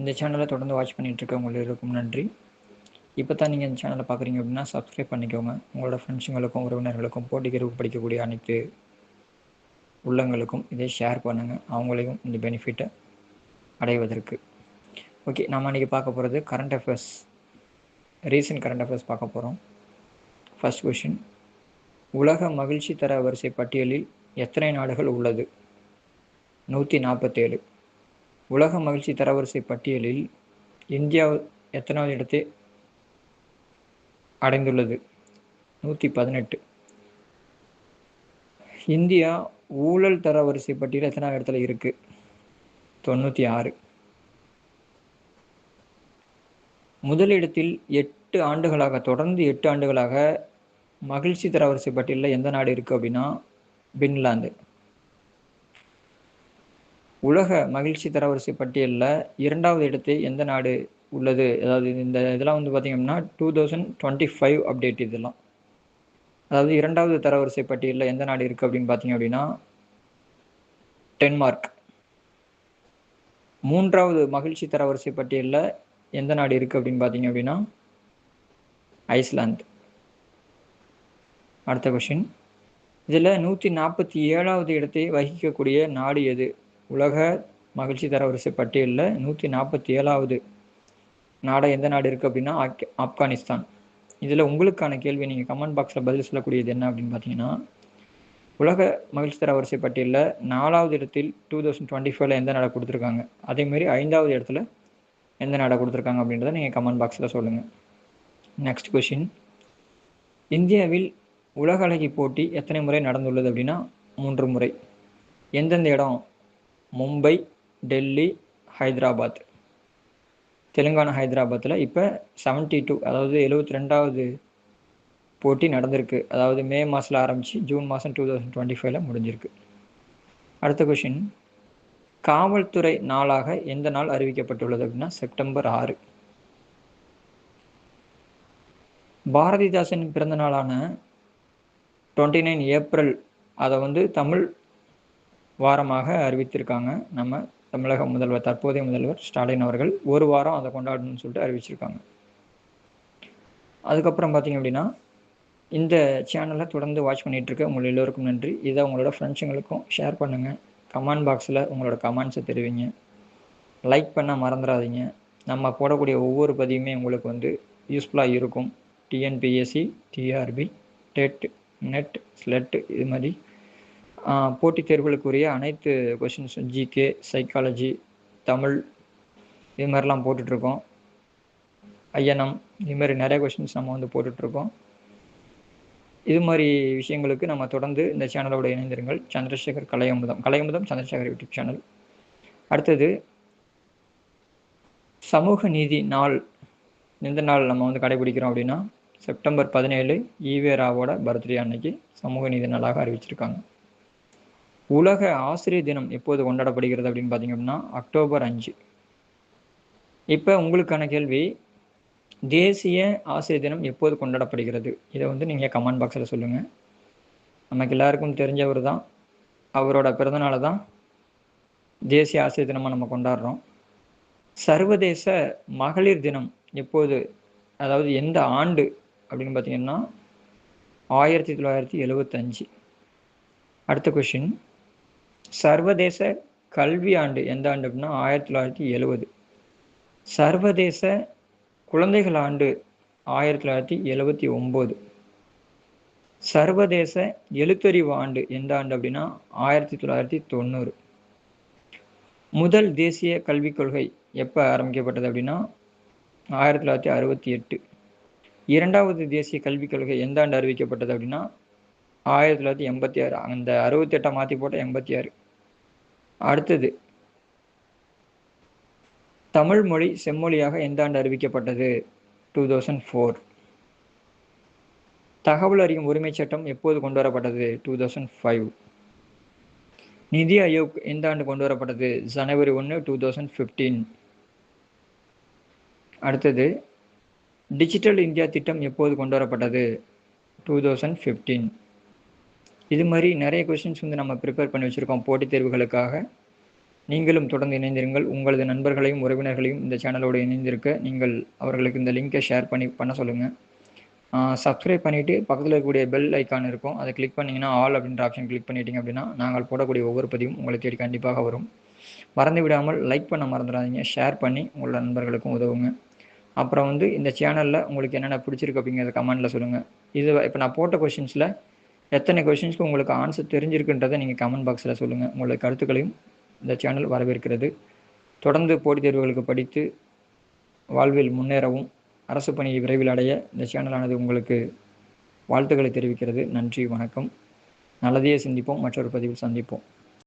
இந்த சேனலை தொடர்ந்து வாட்ச் பண்ணிகிட்டு இருக்க இருக்கும் நன்றி. இப்போ தான் நீங்கள் இந்த சேனலை பார்க்குறீங்க அப்படின்னா சப்ஸ்கிரைப் பண்ணிக்கோங்க. உங்களோட ஃப்ரெண்ட்ஸுங்களுக்கும் உறவினர்களுக்கும் போட்டிக்கு படிக்கக்கூடிய அனைத்து உள்ளங்களுக்கும் இதை ஷேர் பண்ணுங்கள் அவங்களையும் இந்த பெனிஃபிட்டை அடைவதற்கு. ஓகே நம்ம இன்றைக்கி பார்க்க போகிறது current affairs recent current affairs பார்க்க போகிறோம் ஃபஸ்ட் கொஷின் உலக மகிழ்ச்சி தர வரிசை பட்டியலில் எத்தனை நாடுகள் உள்ளது? நூற்றி நாற்பத்தேழு உலக மகிழ்ச்சி தரவரிசை பட்டியலில் இந்தியா எத்தனாவது இடத்தை அடைந்துள்ளது? நூற்றி பதினெட்டு. இந்தியா ஊழல் தரவரிசை பட்டியல் எத்தனாவது இடத்துல இருக்கு? தொண்ணூற்றி ஆறு. முதலிடத்தில் எட்டு ஆண்டுகளாக தொடர்ந்து எட்டு ஆண்டுகளாக மகிழ்ச்சி தரவரிசை பட்டியலில் எந்த நாடு இருக்குது அப்படின்னா பின்லாந்து. உலக மகிழ்ச்சி தரவரிசை பட்டியலில் இரண்டாவது இடத்தை எந்த நாடு உள்ளது? அதாவது இந்த இதெல்லாம் வந்து பார்த்திங்கன்னா two thousand twenty five update இதெல்லாம். அதாவது இரண்டாவது தரவரிசை பட்டியலில் எந்த நாடு இருக்குது அப்படின்னு பார்த்தீங்க அப்படின்னா டென்மார்க். மூன்றாவது மகிழ்ச்சி தரவரிசை பட்டியலில் எந்த நாடு இருக்குது அப்படின்னு பார்த்தீங்க அப்படின்னா ஐஸ்லாந்து. அடுத்த கொஷின் இதில் நூற்றி நாற்பத்தி ஏழாவது இடத்தை வகிக்கக்கூடிய நாடு எது? உலக மகிழ்ச்சி தரவரிசை பட்டியலில் நூற்றி நாற்பத்தி ஏழாவது நாடாக எந்த நாடு இருக்குது அப்படின்னா ஆப்கானிஸ்தான். இதில் உங்களுக்கான கேள்வி நீங்கள் கமெண்ட் பாக்ஸில் பதில் சொல்லக்கூடியது என்ன அப்படின்னு பார்த்தீங்கன்னா உலக மகிழ்ச்சி தரவரிசை பட்டியலில் நாலாவது இடத்தில் டூ தௌசண்ட் டுவெண்ட்டி ஃபைவ்ல எந்த நாடை கொடுத்துருக்காங்க? அதேமாரி ஐந்தாவது இடத்துல எந்த நாடை கொடுத்துருக்காங்க அப்படின்றத நீங்கள் கமெண்ட் பாக்ஸில் சொல்லுங்கள் நெக்ஸ்ட் கொஷின் இந்தியாவில் உலக அழகி போட்டி எத்தனை முறை நடந்துள்ளது அப்படின்னா மூன்று முறை. எந்தெந்த இடம்? மும்பை டெல்லி ஹைதராபாத். தெலுங்கானா ஹைதராபாத்தில் இப்போ செவன்ட்டி டூ அதாவது எழுபத்தி ரெண்டாவது போட்டி நடந்திருக்கு. அதாவது மே மாதத்தில் ஆரம்பித்து ஜூன் மாதம் டூ தௌசண்ட் டுவெண்ட்டி ஃபைவ்ல முடிஞ்சிருக்கு. அடுத்த கொஷின் காவல்துறை நாளாக எந்த நாள் அறிவிக்கப்பட்டுள்ளது அப்படின்னா செப்டம்பர் ஆறு. பாரதிதாசன் பிறந்த நாளான டுவெண்ட்டி நைன் ஏப்ரல் அதை வந்து தமிழ் வாரமாக அறிவித்திருக்காங்க. நம்ம தமிழக முதல்வர் தற்போதைய முதல்வர் ஸ்டாலின் அவர்கள் ஒரு வாரம் அதை கொண்டாடணும்னு சொல்லிட்டு அறிவிச்சிருக்காங்க. அதுக்கப்புறம் பார்த்தீங்க அப்படின்னா இந்த சேனலை தொடர்ந்து வாட்ச் பண்ணிகிட்டு இருக்க உங்கள் எல்லோருக்கும் நன்றி. இதை உங்களோட ஃப்ரெண்ட்ஸுங்களுக்கும் ஷேர் பண்ணுங்கள் கமெண்ட் பாக்ஸில் உங்களோட கமெண்ட்ஸை தெரிவிங்க. லைக் பண்ண மறந்துடாதீங்க. நம்ம போடக்கூடிய ஒவ்வொரு பதிவுமே உங்களுக்கு வந்து யூஸ்ஃபுல்லாக இருக்கும். TNPSC TRB TET NET SLET இது மாதிரி போட்டித் தேர்வுகளுக்குரிய அனைத்து கொஷின்ஸும் ஜிகே சைக்காலஜி தமிழ் இது மாதிரிலாம் போட்டுட்ருக்கோம். ஐஎன்எம் இது மாதிரி நிறைய கொஷின்ஸ் நம்ம வந்து போட்டுட்ருக்கோம். இது மாதிரி விஷயங்களுக்கு நம்ம தொடர்ந்து இந்த சேனலோட இணைந்திருங்கள். சந்திரசேகர் கலையமுதம் கலையமுதம் சந்திரசேகர் யூடியூப் சேனல் அடுத்தது சமூக நீதி நாள். எந்த நாள் நம்ம வந்து கடைபிடிக்கிறோம் அப்படின்னா செப்டம்பர் பதினேழு ஈவேராவோட பர்த்டே அன்னைக்கு சமூக நீதி நாளாக அறிவிச்சிருக்காங்க. உலக ஆசிரியர் தினம் எப்போது கொண்டாடப்படுகிறது அப்படின்னு பார்த்தீங்க அப்படின்னா அக்டோபர் அஞ்சு. இப்போ உங்களுக்கான கேள்வி தேசிய ஆசிரியர் தினம் எப்போது கொண்டாடப்படுகிறது? இதை வந்து நீங்கள் கமெண்ட் பாக்ஸில் சொல்லுங்கள் நமக்கு எல்லாருக்கும் தெரிஞ்சவர் தான். அவரோட பிறந்தநாளை தான் தேசிய ஆசிரியர் தினமாக நம்ம கொண்டாடுறோம். சர்வதேச மகளிர் தினம் எப்போது அதாவது எந்த ஆண்டு அப்படின்னு பார்த்தீங்கன்னா ஆயிரத்தி தொள்ளாயிரத்தி எழுபத்தஞ்சு அடுத்த கொஷின் சர்வதேச கல்வி ஆண்டு எந்த ஆண்டு அப்படின்னா ஆயிரத்தி தொள்ளாயிரத்தி எழுவது. சர்வதேச குழந்தைகள் ஆண்டு ஆயிரத்தி தொள்ளாயிரத்தி எழுவத்தி ஒம்பது. சர்வதேச எழுத்தறிவு ஆண்டு எந்த ஆண்டு அப்படின்னா ஆயிரத்தி தொள்ளாயிரத்தி தொண்ணூறு. முதல் தேசிய கல்விக் கொள்கை எப்போ ஆரம்பிக்கப்பட்டது அப்படின்னா ஆயிரத்தி தொள்ளாயிரத்தி அறுபத்தி எட்டு. இரண்டாவது தேசிய கல்விக் கொள்கை எந்த ஆண்டு அறிவிக்கப்பட்டது அப்படின்னா ஆயிரத்தி தொள்ளாயிரத்தி எண்பத்தி ஆறு. அந்த அறுபத்தி எட்டை மாற்றி போட்ட எண்பத்தி ஆறு. அடுத்தது தமிழ் மொழி செம்மொழியாக எந்த ஆண்டு அறிவிக்கப்பட்டது? டூ தௌசண்ட் ஃபோர் தகவல் அறியும் உரிமைச் சட்டம் எப்போது கொண்டு வரப்பட்டது டூ தௌசண்ட் ஃபைவ் நிதி ஆயோக் எந்த ஆண்டு கொண்டு வரப்பட்டது ஜனவரி ஒன்று டூ தௌசண்ட் ஃபிஃப்டீன் அடுத்தது டிஜிட்டல் இந்தியா திட்டம் எப்போது கொண்டு வரப்பட்டது டூ தௌசண்ட் ஃபிஃப்டீன் இது மாதிரி நிறைய கொஷின்ஸ் வந்து நம்ம ப்ரிப்பேர் பண்ணி வச்சுருக்கோம் போட்டித் தேர்வுகளுக்காக. நீங்களும் தொடர்ந்து இணைந்திருங்கள். உங்களது நண்பர்களையும் உறவினர்களையும் இந்த சேனலோடு இணைந்திருக்க நீங்கள் அவர்களுக்கு இந்த லிங்கை ஷேர் பண்ணி பண்ண சொல்லுங்கள் சப்ஸ்கிரைப் பண்ணிவிட்டு பக்கத்தில் இருக்கக்கூடிய பெல் ஐக்கான் இருக்கும். அதை கிளிக் பண்ணிங்கன்னா ஆல் அப்படின்ற ஆப்ஷன் கிளிக் பண்ணிட்டீங்க அப்படின்னா நாங்கள் போடக்கூடிய ஒவ்வொரு பதிவும் உங்களை தேடி கண்டிப்பாக வரும். மறந்து விடாமல் லைக் பண்ண மறந்துடாதீங்க. ஷேர் பண்ணி உங்களோட நண்பர்களுக்கும் உதவுங்க. அப்புறம் வந்து இந்த சேனலில் உங்களுக்கு என்னென்ன பிடிச்சிருக்கு அப்படிங்கிறத கமெண்ட்டில் சொல்லுங்கள் இது இப்போ நான் போட்ட கொஷின்ஸில் எத்தனை கொஷின்ஸ்க்கு உங்களுக்கு ஆன்சர் தெரிஞ்சிருக்குன்றதை நீங்கள் கமெண்ட் பாக்ஸில் சொல்லுங்கள் உங்களோட கருத்துக்களையும் இந்த சேனல் வரவேற்கிறது. தொடர்ந்து போட்டித் தேர்வுகளுக்கு படித்து வாழ்வில் முன்னேறவும் அரசு பணியை விரைவில் அடைய இந்த சேனலானது உங்களுக்கு வாழ்த்துக்களை தெரிவிக்கிறது. நன்றி வணக்கம். நல்லதையே சிந்திப்போம் மற்றொரு பதிவில் சந்திப்போம்.